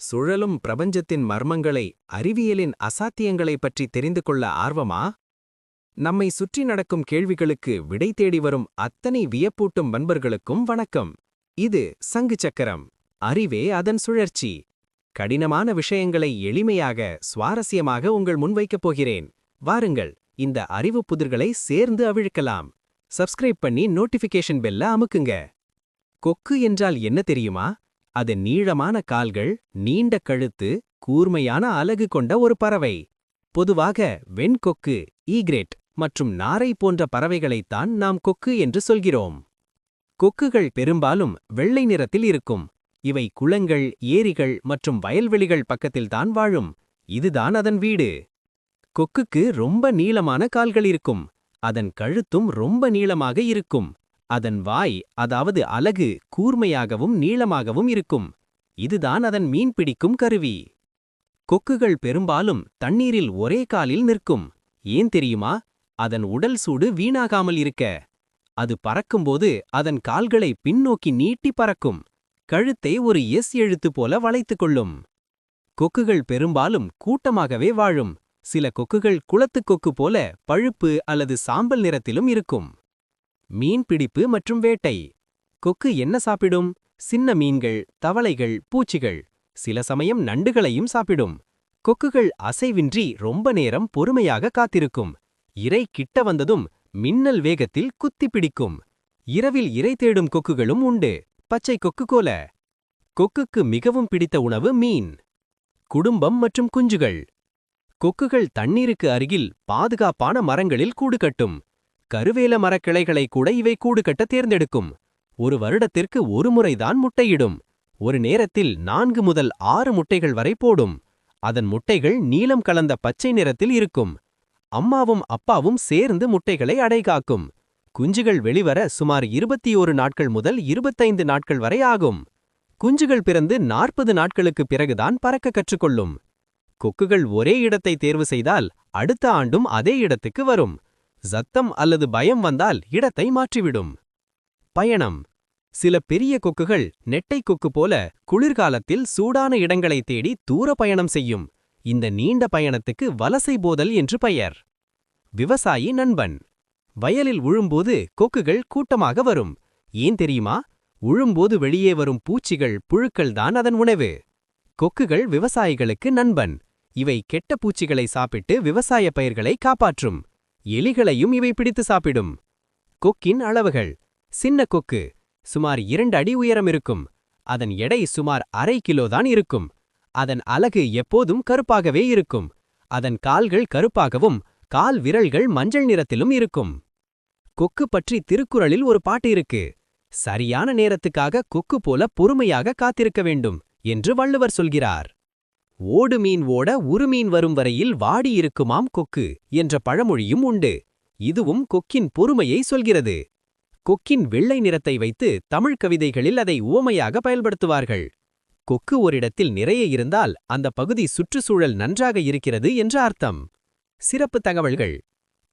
சுழலும் பிரபஞ்சத்தின் மர்மங்களை அறிவியலின் அசாத்தியங்களைப் பற்றி தெரிந்து கொள்ள ஆர்வமா? நம்மை சுற்றி நடக்கும் கேள்விகளுக்கு விடை தேடி வரும் அத்தனை வியப்பூட்டும் நண்பர்களுக்கும் வணக்கம். இது சங்கு சக்கரம் அறிவே அதன் சுழற்சி. கடினமான விஷயங்களை எளிமையாக சுவாரஸ்யமாக உங்கள் முன்வைக்கப் போகிறேன். வாருங்கள் இந்த அறிவு புதிர்களை சேர்ந்து அவிழ்க்கலாம். சப்ஸ்கிரைப் பண்ணி நோட்டிஃபிகேஷன் பெல்ல அமுக்குங்க. கொக்கு என்றால் என்ன தெரியுமா? அது நீளமான கால்கள் நீண்ட கழுத்து கூர்மையான அலகு கொண்ட ஒரு பறவை. பொதுவாக வெண்கொக்கு ஈக்ரேட் மற்றும் நாரை போன்ற பறவைகளைத்தான் நாம் கொக்கு என்று சொல்கிறோம். கொக்குகள் பெரும்பாலும் வெள்ளை நிறத்தில் இருக்கும். இவை குளங்கள் ஏரிகள் மற்றும் வயல்வெளிகள் பக்கத்தில்தான் வாழும். இதுதான் அதன் வீடு. கொக்குக்கு ரொம்ப நீளமான கால்கள் இருக்கும். அதன் கழுத்தும் ரொம்ப நீளமாக இருக்கும். அதன் வாய் அதாவது அலகு கூர்மையாகவும் நீளமாகவும் இருக்கும். இதுதான் அதன் மீன் பிடிக்கும் கருவி. கொக்குகள் பெரும்பாலும் தண்ணீரில் ஒரே காலில் நிற்கும். ஏன் தெரியுமா? அதன் உடல் சூடு வீணாகாமல் இருக்க. அது பறக்கும்போது அதன் கால்களை பின்னோக்கி நீட்டி பறக்கும். கழுத்தை ஒரு எஸ் எழுத்து போல வளைத்துக் கொள்ளும். கொக்குகள் பெரும்பாலும் கூட்டமாகவே வாழும். சில கொக்குகள் குளத்துக் கொக்கு போல பழுப்பு அல்லது சாம்பல் நிறத்திலும் இருக்கும். மீன்பிடிப்பு மற்றும் வேட்டை. கொக்கு என்ன சாப்பிடும்? சின்ன மீன்கள் தவளைகள் பூச்சிகள். சில சமயம் நண்டுகளையும் சாப்பிடும். கொக்குகள் அசைவின்றி ரொம்ப நேரம் பொறுமையாக காத்திருக்கும். இறை கிட்ட வந்ததும் மின்னல் வேகத்தில் குத்தி பிடிக்கும். இரவில் இறை தேடும் கொக்குகளும் உண்டு. பச்சை கொக்கு கோல. கொக்குக்கு மிகவும் பிடித்த உணவு மீன். குடும்பம் மற்றும் குஞ்சுகள். கொக்குகள் தண்ணீருக்கு அருகில் பாதுகாப்பான மரங்களில் கூடு கட்டும். கருவேல மரக்கிளைகளை கூட இவை கூடு கட்ட தேர்ந்தெடுக்கும். ஒரு வருடத்திற்கு ஒரு முறைதான் முட்டையிடும். ஒரு நேரத்தில் நான்கு முதல் ஆறு முட்டைகள் வரை போடும். அதன் முட்டைகள் நீலம் கலந்த பச்சை நிறத்தில் இருக்கும். அம்மாவும் அப்பாவும் சேர்ந்து முட்டைகளை அடைகாக்கும். குஞ்சுகள் வெளிவர சுமார் இருபத்தி ஓரு நாட்கள் முதல் இருபத்தைந்து நாட்கள் வரை ஆகும். குஞ்சுகள் பிறந்து நாற்பது நாட்களுக்கு பிறகுதான் பறக்க கற்றுக்கொள்ளும். கொக்குகள் ஒரே இடத்தை தேர்வு செய்தால் அடுத்த ஆண்டும் அதே இடத்துக்கு வரும். சத்தம் அல்லது பயம் வந்தால் இடத்தை மாற்றிவிடும். பயணம். சில பெரிய கொக்குகள் நெட்டை கொக்கு போல குளிர்காலத்தில் சூடான இடங்களை தேடி தூர பயணம் செய்யும். இந்த நீண்ட பயணத்துக்கு வலசை போதல் என்று பெயர். விவசாயி நண்பன். வயலில் உழும்போது கொக்குகள் கூட்டமாக வரும். ஏன் தெரியுமா? உழும்போது வெளியே வரும் பூச்சிகள் புழுக்கள் தான் அதன் உணவு. கொக்குகள் விவசாயிகளுக்கு நண்பன். இவை கெட்ட பூச்சிகளை சாப்பிட்டு விவசாய பயிர்களை காப்பாற்றும். எலிகளையும் இவை பிடித்து சாப்பிடும். கொக்கின் அளவுகள். சின்ன கொக்கு. சுமார் இரண்டு அடி உயரம் இருக்கும். அதன் எடை சுமார் அரை கிலோதான் இருக்கும். அதன் அலகு எப்போதும் கருப்பாகவே இருக்கும். அதன் கால்கள் கருப்பாகவும் கால் விரல்கள் மஞ்சள் நிறத்திலும் இருக்கும். கொக்கு பற்றி திருக்குறளில் ஒரு பாட்டு இருக்கு. சரியான நேரத்துக்காக கொக்கு போல பொறுமையாக காத்திருக்க வேண்டும் என்று வள்ளுவர் சொல்கிறார். ஓடு மீன் ஓட உருமீன் வரும் வரையில் வாடியிருக்குமாம் கொக்கு என்ற பழமொழியும் உண்டு. இதுவும் கொக்கின் பொறுமையை சொல்கிறது. கொக்கின் வெள்ளை நிறத்தை வைத்து தமிழ் கவிதைகளில் அதை உவமையாக பயன்படுத்துவார்கள். கொக்கு ஓரிடத்தில் நிறைய இருந்தால் அந்த பகுதி சுற்றுச்சூழல் நன்றாக இருக்கிறது என்ற அர்த்தம். சிறப்பு தகவல்கள்.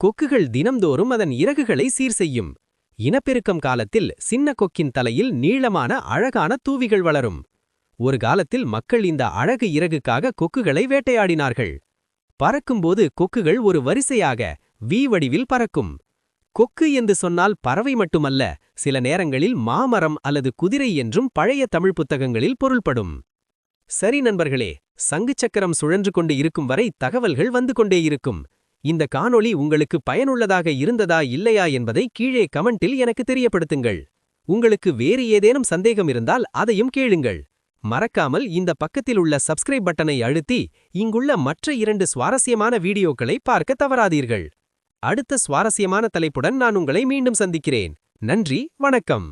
கொக்குகள் தினம்தோறும் அதன் இறகுகளை சீர் செய்யும். இனப்பெருக்கம் காலத்தில் சின்ன கொக்கின் தலையில் நீளமான அழகான தூவிகள் வளரும். ஒரு காலத்தில் மக்கள் இந்த அழகு இறகுக்காக கொக்குகளை வேட்டையாடினார்கள். பறக்கும்போது கொக்குகள் ஒரு வரிசையாக வி வடிவில் பறக்கும். கொக்கு என்று சொன்னால் பறவை மட்டுமல்ல சில நேரங்களில் மாமரம் அல்லது குதிரை என்றும் பழைய தமிழ் புத்தகங்களில் பொருள்படும். சரி நண்பர்களே சங்கு சக்கரம் சுழன்று கொண்டு இருக்கும் வரை தகவல்கள் வந்து கொண்டே இருக்கும். இந்த காணொளி உங்களுக்கு பயனுள்ளதாக இருந்ததா இல்லையா என்பதை கீழே கமெண்டில் எனக்கு தெரியப்படுத்துங்கள். உங்களுக்கு வேறு ஏதேனும் சந்தேகம் இருந்தால் அதையும் கேளுங்கள். மறக்காமல் இந்த பக்கத்தில் உள்ள சப்ஸ்கிரைப் பட்டனை அழுத்தி இங்குள்ள மற்ற இரண்டு சுவாரஸ்யமான வீடியோக்களை பார்க்க தவறாதீர்கள். அடுத்த சுவாரஸ்யமான தலைப்புடன் நான் உங்களை மீண்டும் சந்திக்கிறேன். நன்றி வணக்கம்.